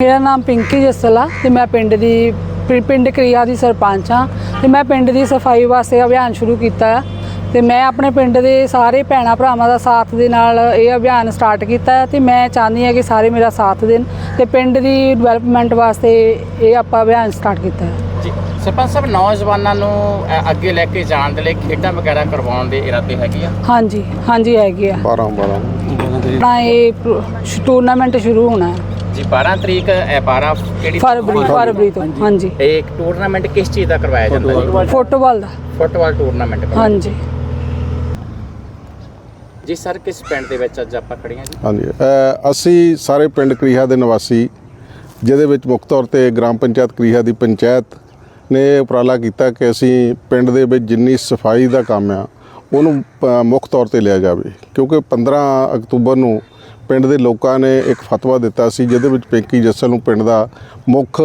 ਮੇਰਾ ਨਾਮ ਪਿੰਕੀ ਜੱਸਲ ਆ ਤੇ ਮੈਂ ਪਿੰਡ ਦੀ ਪਿ- ਪਿੰਡ ਕ੍ਰਿਆ ਦੀ ਸਰਪੰਚ ਆ ਤੇ ਮੈਂ ਪਿੰਡ ਦੀ ਸਫ਼ਾਈ ਵਾਸਤੇ ਅਭਿਆਨ ਸ਼ੁਰੂ ਕੀਤਾ ਆ ਤੇ ਮੈਂ ਆਪਣੇ ਪਿੰਡ ਦੇ ਸਾਰੇ ਭੈਣਾ ਭਰਾਵਾਂ ਦਾ ਸਾਥ ਦੇ ਨਾਲ ਇਹ ਅਭਿਆਨ ਸਟਾਰਟ ਕੀਤਾ ਹੈ ਤੇ ਮੈਂ ਚਾਹੁੰਦੀ ਹਾਂ ਕਿ ਸਾਰੇ ਮੇਰਾ ਸਾਥ ਦੇਣ ਤੇ ਪਿੰਡ ਦੀ ਡਿਵੈਲਪਮੈਂਟ ਵਾਸਤੇ ਇਹ ਆਪਾਂ ਅਭਿਆਨ ਸਟਾਰਟ ਕੀਤਾ ਹੈ ਜੀ ਸਰਪੰਚ ਸਾਹਿਬ ਨੌਜਵਾਨਾਂ ਨੂੰ ਅੱਗੇ ਲੈ ਕੇ ਜਾਣ ਦੇ ਲਈ ਖੇਡਾਂ ਵਗੈਰਾ ਕਰਵਾਉਣ ਦੇ ਇਰਾਦੇ ਹੈਗੇ ਆ? ਹਾਂਜੀ ਹਾਂਜੀ ਹੈਗੀ ਆ। 12 12 ਆਪਣਾ ਇਹ ਟੂਰਨਾਮੈਂਟ ਸ਼ੁਰੂ ਹੋਣਾ ਹੈ ਜੀ 12 ਤਰੀਕ ਅ, 12 ਕਿਹੜੀ ਫਰਵਰੀ ਫਰਵਰੀ ਤੋਂ ਹਾਂਜੀ। ਇਹ ਇੱਕ ਟੂਰਨਾਮੈਂਟ ਕਿਸ ਚੀਜ਼ ਦਾ ਕਰਵਾਇਆ ਜਾਂਦਾ ਜੀ? ਫੁੱਟਬਾਲ। ਦਾ। ਫੁੱਟਬਾਲ ਟੂਰਨਾਮੈਂਟ ਹਾਂਜੀ। ਜੀ ਸਰ ਕਿਸ ਪਿੰਡ ਦੇ ਵਿੱਚ ਅੱਜ ਆਪਾਂ ਖੜੇ ਹਾਂ ਜੀ? ਹਾਂਜੀ ਅ, ਅਸੀਂ ਸਾਰੇ ਪਿੰਡ ਕਰੀਹਾ ਦੇ ਨਿਵਾਸੀ ਜਿਹਦੇ ਵਿੱਚ ਮੁੱਖ ਤੌਰ ਤੇ ਗ੍ਰਾਮ ਪੰਚਾਇਤ ਕਰੀਹਾ ਦੀ ਪੰਚਾਇਤ ਨੇ ਇਹ ਉਪਰਾਲਾ ਕੀਤਾ ਕਿ ਅਸੀਂ ਪਿੰਡ ਦੇ ਵਿੱਚ ਜਿੰਨੀ ਸਫ਼ਾਈ ਦਾ ਕੰਮ ਆ ਉਹਨੂੰ ਅ, ਮੁੱਖ ਤੌਰ ਤੇ ਲਿਆ ਜਾਵੇ। ਕਿਉਂਕਿ 15 ਅਕਤੂਬਰ ਨੂੰ ਪਿੰਡ ਦੇ ਲੋਕਾਂ ਨੇ ਇੱਕ ਫਤਵਾ ਦਿੱਤਾ ਸੀ, ਜਿਹਦੇ ਵਿੱਚ ਪਿੰਕੀ ਜੱਸਲ ਨੂੰ ਪਿੰਡ ਦਾ ਮੁੱਖ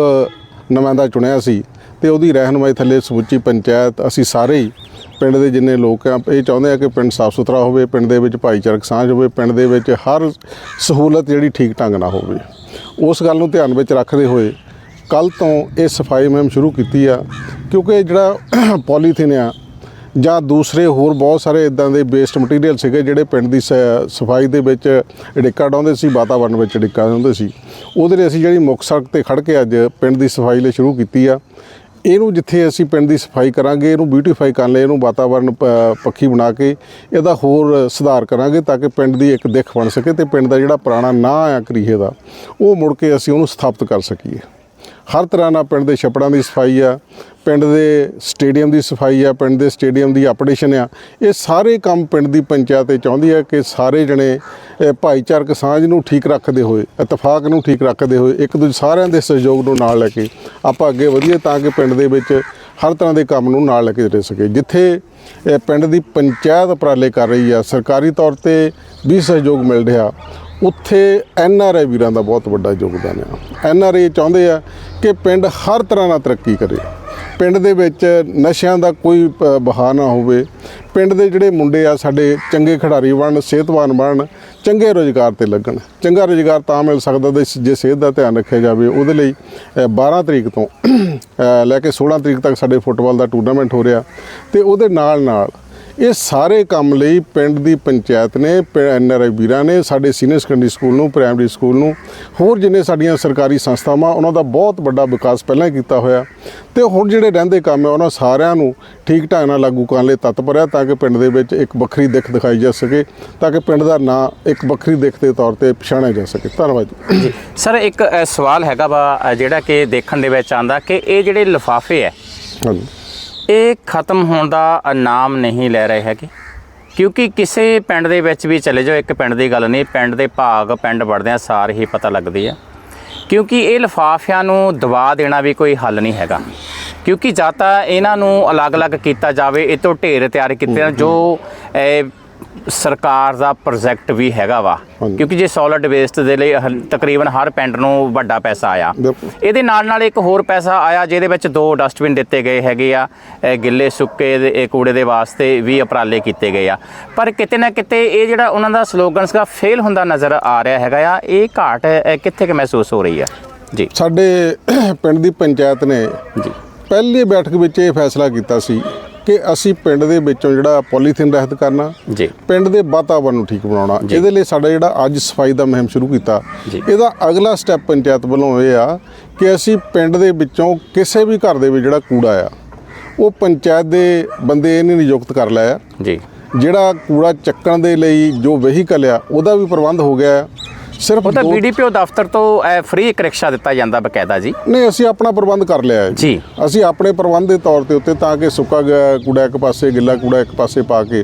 ਨੁਮਾਇੰਦਾ ਚੁਣਿਆ ਸੀ ਤੇ ਉਹਦੀ ਰਹਿਨਮਾਈ ਥੱਲੇ ਸਮੁੱਚੀ ਪੰਚਾਇਤ, ਅਸੀਂ ਸਾਰੇ ਹੀ ਪਿੰਡ ਦੇ ਜਿੰਨੇ ਲੋਕ ਆ, ਇਹ ਚਾਹੁੰਦੇ ਆ ਕਿ ਪਿੰਡ ਸਾਫ਼ ਸੁਥਰਾ ਹੋਵੇ, ਪਿੰਡ ਦੇ ਵਿੱਚ ਭਾਈਚਾਰਕ ਸਾਂਝ ਹੋਵੇ, ਪਿੰਡ ਦੇ ਵਿੱਚ ਹਰ ਸਹੂਲਤ ਜਿਹੜੀ ਠੀਕ ਢੰਗ ਨਾਲ ਹੋਵੇ। ਉਸ ਗੱਲ ਨੂੰ ਧਿਆਨ ਵਿੱਚ ਰੱਖਦੇ ਹੋਏ ਕੱਲ ਤੋਂ ਇਹ ਸਫ਼ਾਈ ਮੁਹਿੰਮ ਸ਼ੁਰੂ ਕੀਤੀ ਆ, ਕਿਉਂਕਿ ਇਹ ਜਿਹੜਾ ਪੋਲੀਥੀਨ ਆ ਜਾਂ ਦੂਸਰੇ ਹੋਰ ਬਹੁਤ ਸਾਰੇ ਇਦਾਂ ਦੇ ਵੇਸਟ ਮਟੀਰੀਅਲ ਸੀਗੇ ਜਿਹੜੇ ਪਿੰਡ ਦੀ ਸ- ਸਫ਼ਾਈ ਦੇ ਵਿੱਚ ਡਿੱਕਾ ਡਾਉਂਦੇ ਸੀ ਵਾਤਾਵਰਣ ਵਿੱਚ ਡਿੱਕਾ ਡਾਉਂਦੇ ਸੀ। ਉਹਦੇ ਲਈ ਅਸੀਂ ਜਿਹੜੀ ਮੁੱਖ ਸੜਕ ਤੇ ਖੜ ਕੇ ਅੱਜ ਪਿੰਡ ਦੀ ਸਫ਼ਾਈ ਲਈ ਸ਼ੁਰੂ ਕੀਤੀ ਆ। ਇਹਨੂੰ ਜਿੱਥੇ ਅਸੀਂ ਪਿੰਡ ਦੀ ਸਫ਼ਾਈ ਕਰਾਂਗੇ, ਇਹਨੂੰ ਬਿਊਟੀਫਾਈ ਕਰਨ ਲਈ ਇਹਨੂੰ ਵਾਤਾਵਰਣ ਪੱਖੀ ਬਣਾ ਕੇ ਇਹਦਾ ਹੋਰ ਸੁਧਾਰ ਕਰਾਂਗੇ ਤਾਂ ਕਿ ਪਿੰਡ ਦੀ ਇੱਕ ਦਿੱਖ ਬਣ ਸਕੇ ਤੇ ਪਿੰਡ ਦਾ ਜਿਹੜਾ ਪੁਰਾਣਾ ਨਾਂ ਆ ਕਰੀਏ ਦਾ, ਉਹ ਮੁੜ ਕੇ ਅਸੀਂ ਉਹਨੂੰ ਸਥਾਪਿਤ ਕਰ ਸਕੀਏ। ਹਰ ਤਰ੍ਹਾਂ ਨਾਲ ਪਿੰਡ ਦੇ ਛੱਪੜਾਂ ਦੀ ਸਫ਼ਾਈ ਆ, ਪਿੰਡ ਦੇ ਸਟੇਡੀਅਮ ਦੀ ਸਫ਼ਾਈ ਆ, ਪਿੰਡ ਦੇ ਸਟੇਡੀਅਮ ਦੀ ਅਪਡੇਸ਼ਨ ਆ। ਇਹ ਸਾਰੇ ਕੰਮ ਪਿੰਡ ਦੀ ਪੰਚਾਇਤ ਇਹ ਚਾਹੁੰਦੀ ਆ ਕਿ ਸਾਰੇ ਜਣੇ ਭਾਈਚਾਰਕ ਸਾਂਝ ਨੂੰ ਠੀਕ ਰੱਖਦੇ ਹੋਏ, ਇਤਫਾਕ ਨੂੰ ਠੀਕ ਰੱਖਦੇ ਹੋਏ, ਇੱਕ ਦੂਜੇ ਸਾਰਿਆਂ ਦੇ ਸਹਿਯੋਗ ਨੂੰ ਨਾਲ ਲੈ ਕੇ ਆਪਾਂ ਅੱਗੇ ਵਧੀਏ ਤਾਂ ਕਿ ਪਿੰਡ ਦੇ ਵਿੱਚ ਹਰ ਤਰ੍ਹਾਂ ਦੇ ਕੰਮ ਨੂੰ ਨਾਲ ਲੈ ਕੇ ਚੱਲ ਸਕੇ। ਜਿੱਥੇ ਪਿੰਡ ਦੀ ਪੰਚਾਇਤ ਉਪਰਾਲੇ ਕਰ ਰਹੀ ਆ, ਸਰਕਾਰੀ ਤੌਰ ਤੇ ਵੀ ਸਹਿਯੋਗ ਮਿਲ ਰਿਹਾ ਉੱਥੇ ਐਨ ਆਰ ਆਈ ਵੀਰਾਂ ਦਾ ਬਹੁਤ ਵੱਡਾ ਯੋਗਦਾਨ ਆ। ਐਨ ਆਰ ਆਈ ਚਾਹੁੰਦੇ ਆ ਕਿ ਪਿੰਡ ਹਰ ਤਰ੍ਹਾਂ ਨਾਲ ਤਰੱਕੀ ਕਰੇ। ਪਿੰਡ ਦੇ ਵਿੱਚ ਨਸ਼ਿਆਂ ਦਾ ਕੋਈ ਪ- ਬਹਾਨਾ ਨਾ ਹੋਵੇ। ਪਿੰਡ ਦੇ ਜਿਹੜੇ ਮੁੰਡੇ ਆ ਸਾਡੇ ਚੰਗੇ ਖਿਡਾਰੀ ਬਣਨ ਸਿਹਤਵਾਨ ਬਣਨ ਚੰਗੇ ਰੋਜ਼ਗਾਰ ਤੇ ਲੱਗਣ। ਚੰਗਾ ਰੋਜ਼ਗਾਰ ਤਾਂ ਮਿਲ ਸਕਦਾ ਤੇ ਜੇ ਸਿਹਤ ਦਾ ਧਿਆਨ ਰੱਖਿਆ ਜਾਵੇ ਉਹਦੇ ਲਈ ਅ, 12 ਤਰੀਕ ਤੋਂ ਲੈ ਕੇ 16 ਤਰੀਕ ਤੱਕ ਸਾਡੇ ਫੁੱਟਬਾਲ ਦਾ ਟੂਰਨਾਮੈਂਟ ਹੋ ਰਿਹਾ ਤੇ ਉਹਦੇ ਨਾਲ ਨਾਲ ਇਹ ਸਾਰੇ ਕੰਮ ਲਈ ਪਿੰਡ ਦੀ ਪੰਚਾਇਤ ਨੇ ਐਨਆਰਆਈ ਵੀਰਾਂ ਨੇ ਸਾਡੇ ਸੀਨੀਅਰ ਸੈਕੰਡਰੀ ਸਕੂਲ ਨੂੰ ਪ੍ਰਾਇਮਰੀ ਸਕੂਲ ਨੂੰ ਹੋਰ ਜਿੰਨੇ ਸਾਡੀਆਂ ਸਰਕਾਰੀ ਸੰਸਥਾਵਾਂ ਉਹਨਾਂ ਦਾ ਬਹੁਤ ਵੱਡਾ ਵਿਕਾਸ ਪਹਿਲਾਂ ਹੀ ਕੀਤਾ ਹੋਇਆ। ਤੇ ਹੁਣ ਜਿਹੜੇ ਰਹਿੰਦੇ ਕੰਮ ਹੈ ਉਹਨਾਂ ਸਾਰਿਆਂ ਨੂੰ ਠੀਕ ਢੰਗ ਨਾਲ ਲਾਗੂ ਕਰਨ ਲਈ ਤਤਪਰ ਹੈ ਤਾਂ ਕਿ ਪਿੰਡ ਦੇ ਵਿੱਚ ਇੱਕ ਵੱਖਰੀ ਦਿੱਖ ਦਿਖਾਈ ਜਾ ਸਕੇ ਤਾਂ ਕਿ ਪਿੰਡ ਦਾ ਨਾਂ ਇੱਕ ਵੱਖਰੀ ਦਿੱਖ ਦੇ ਤੌਰ ਤੇ ਪਛਾਣਿਆ ਜਾ ਸਕੇ। ਧੰਨਵਾਦ ਜੀ। ਸਰ ਇੱਕ ਸਵਾਲ ਹੈਗਾ ਵਾ ਜਿਹੜਾ ਕਿ ਦੇਖਣ ਦੇ ਵਿੱਚ ਆਂਦਾ ਕਿ ਇਹ ਜਿਹੜੇ ਲਿਫਾਫੇ ਹੈ ਹਾਂਜੀ। ਇਹ ਖਤਮ ਹੋਣ ਦਾ ਨਾਮ ਨਹੀਂ ਲੈ ਰਹੇ ਹੈਗੇ। ਕਿਉਂਕਿ ਕਿਸੇ ਪਿੰਡ ਦੇ ਵਿੱਚ ਵੀ ਚਲੇ ਜਾਓ ਇੱਕ ਪਿੰਡ ਦੀ ਗੱਲ ਨਹੀਂ ਪਿੰਡ ਦੇ ਭਾਗ ਪਿੰਡ ਵੜਦਿਆਂ ਸਾਰ ਹੀ ਪਤਾ ਲੱਗਦੀ ਆ। ਕਿਉਂਕਿ ਇਹ ਲਿਫਾਫਿਆਂ ਨੂੰ ਦਬਾ ਦੇਣਾ ਵੀ ਕੋਈ ਹੱਲ ਨਹੀਂ ਹੈਗਾ। ਕਿਉਂਕਿ ਜਾਂ ਤਾਂ ਇਹਨਾਂ ਨੂੰ ਅਲੱਗ-ਅਲੱਗ ਕੀਤਾ ਜਾਵੇ ਇਹ ਤੋਂ ਢੇਰ ਤਿਆਰ ਕੀਤੇ ਜੋ ਸਰਕਾਰ ਦਾ ਪ੍ਰੋਜੈਕਟ ਵੀ ਹੈਗਾ ਵਾ। ਕਿਉਂਕਿ ਜੇ ਸੋਲਿਡ ਵੇਸਟ ਦੇ ਲਈ ਤਕਰੀਬਨ ਹਰ ਪਿੰਡ ਨੂੰ ਵੱਡਾ ਪੈਸਾ ਆਇਆ। ਬਿਲਕੁਲ। ਇਹਦੇ ਨਾਲ ਨਾਲ ਇੱਕ ਹੋਰ ਪੈਸਾ ਆਇਆ ਜਿਹਦੇ ਵਿੱਚ ਦੋ ਡਸਟਬਿਨ ਦਿੱਤੇ ਗਏ ਹੈਗੇ ਆ। ਇਹ ਗਿੱਲੇ ਸੁੱਕੇ ਦੇ ਇਹ ਕੂੜੇ ਦੇ ਵਾਸਤੇ ਵੀ ਉਪਰਾਲੇ ਕੀਤੇ ਗਏ ਆ। ਪਰ ਕਿਤੇ ਨਾ ਕਿਤੇ ਇਹ ਜਿਹੜਾ ਉਹਨਾਂ ਦਾ ਸਲੋਗਨ ਸੀਗਾ ਫੇਲ ਹੁੰਦਾ ਨਜ਼ਰ ਆ ਰਿਹਾ ਹੈਗਾ ਆ ਇਹ ਘਾਟ ਅ, ਕਿੱਥੇ ਕਿ ਮਹਿਸੂਸ ਹੋ ਰਹੀ ਆ? ਜੀ। ਸਾਡੇ ਪਿੰਡ ਦੀ ਪੰਚਾਇਤ ਨੇ ਜੀ। ਪਹਿਲੀ ਬੈਠਕ ਵਿੱਚ ਇਹ ਫੈਸਲਾ ਕੀਤਾ ਸੀ ਕਿ ਅਸੀਂ ਪਿੰਡ ਦੇ ਵਿੱਚੋਂ ਜਿਹੜਾ ਪੋਲੀਥੀਨ ਰਹਿਤ ਕਰਨਾ ਜੀ। ਪਿੰਡ ਦੇ ਵਾਤਾਵਰਣ ਨੂੰ ਠੀਕ ਬਣਾਉਣਾ। ਇਹਦੇ ਲਈ ਸਾਡਾ ਜਿਹੜਾ ਅੱਜ ਸਫ਼ਾਈ ਦਾ ਮੁਹਿੰਮ ਸ਼ੁਰੂ ਕੀਤਾ। ਇਹਦਾ ਅਗਲਾ ਸਟੈਪ ਪੰਚਾਇਤ ਵੱਲੋਂ ਇਹ ਆ ਕਿ ਅਸੀਂ ਪਿੰਡ ਦੇ ਵਿੱਚੋਂ ਕਿਸੇ ਵੀ ਘਰ ਦੇ ਵਿੱਚ ਜਿਹੜਾ ਕੂੜਾ ਆ ਉਹ ਪੰਚਾਇਤ ਦੇ ਬੰਦੇ ਇਹਨੇ ਨਿਯੁਕਤ ਕਰ ਲਿਆ ਜੀ। ਜਿਹੜਾ ਕੂੜਾ ਚੱਕਣ ਦੇ ਲਈ ਜੋ ਵਹੀਕਲ ਆ ਉਹਦਾ ਵੀ ਪ੍ਰਬੰਧ ਹੋ ਗਿਆ ਸਿਰਫ ਉਹ ਤਾਂ ਦੋ- ਬੀਡੀਪੀਓ ਦਫ਼ਤਰ ਤੋਂ ਫ੍ਰੀ ਇੱਕ ਰਿਕਸ਼ਾ ਦਿੱਤਾ ਜਾਂਦਾ ਬਕਾਇਦਾ ਜੀ ਨਹੀਂ ਅਸੀਂ ਆਪਣਾ ਪ੍ਰਬੰਧ ਕਰ ਲਿਆ ਹੈ ਜੀ। ਅਸੀਂ ਆਪਣੇ ਪ੍ਰਬੰਧ ਦੇ ਤੌਰ ਤੇ ਉੱਤੇ ਤਾਂ ਕਿ ਸੁੱਕਾ ਗ- ਕੂੜਾ ਇੱਕ ਪਾਸੇ ਗਿੱਲਾ ਕੂੜਾ ਇੱਕ ਪਾਸੇ ਪਾ ਕੇ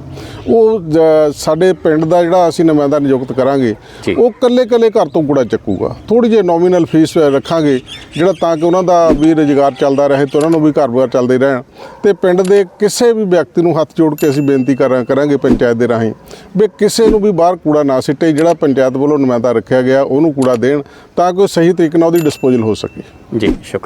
ਉਹ ਜ- ਸਾਡੇ ਪਿੰਡ ਦਾ ਜਿਹੜਾ ਅਸੀਂ ਨੁਮਾਇੰਦਾ ਨਿਯੁਕਤ ਕਰਾਂਗੇ ਜੀ। ਉਹ ਕੱਲੇ ਕੱਲੇ ਘਰ ਤੋਂ ਕੂੜਾ ਚੱਕੂਗਾ ਥੋੜੀ ਜਿਹੀ ਨੋਮੀਨਲ ਫੀਸ ਰੱਖਾਂਗੇ ਜਿਹੜਾ ਤਾਂ ਕਿ ਉਹਨਾਂ ਦਾ ਵੀ ਰੁਜ਼ਗਾਰ ਚੱਲਦਾ ਰਹੇ ਤੇ ਉਹਨਾਂ ਨੂੰ ਵੀ ਘਰ-ਬਾਰ ਚੱਲਦੇ ਰਹਿਣ ਤੇ ਪਿੰਡ ਦੇ ਕਿਸੇ ਵੀ ਵਿਅਕਤੀ ਨੂੰ ਹੱਥ ਜੋੜ ਕੇ ਅਸੀਂ ਬੇਨਤੀ ਕਰਾਂ ਕਰਾਂਗੇ ਪੰਚਾਇਤ ਦੇ ਰਾਹੀਂ ਵੀ ਕਿਸੇ ਨੂੰ ਵੀ ਬਾਹਰ ਕੂੜਾ ਨਾ ਸਿੱਟੇ ਜਿਹੜਾ ਪੰਚਾਇਤ ਵੱਲੋਂ ਨੁਮਾਇੰਦਾ ਰੱਖਿਆ ਗਿਆ, ਉਹਨੂੰ ਕੂੜਾ ਦੇਣ ਤਾਂ ਕਿ ਉਹ ਸਹੀ ਤਰੀਕੇ ਨਾਲ ਉਹਦੀ ਡਿਸਪੋਜ਼ਲ ਹੋ ਸਕੇ। ਜੀ, ਸ਼ੁਕਰੀਆ।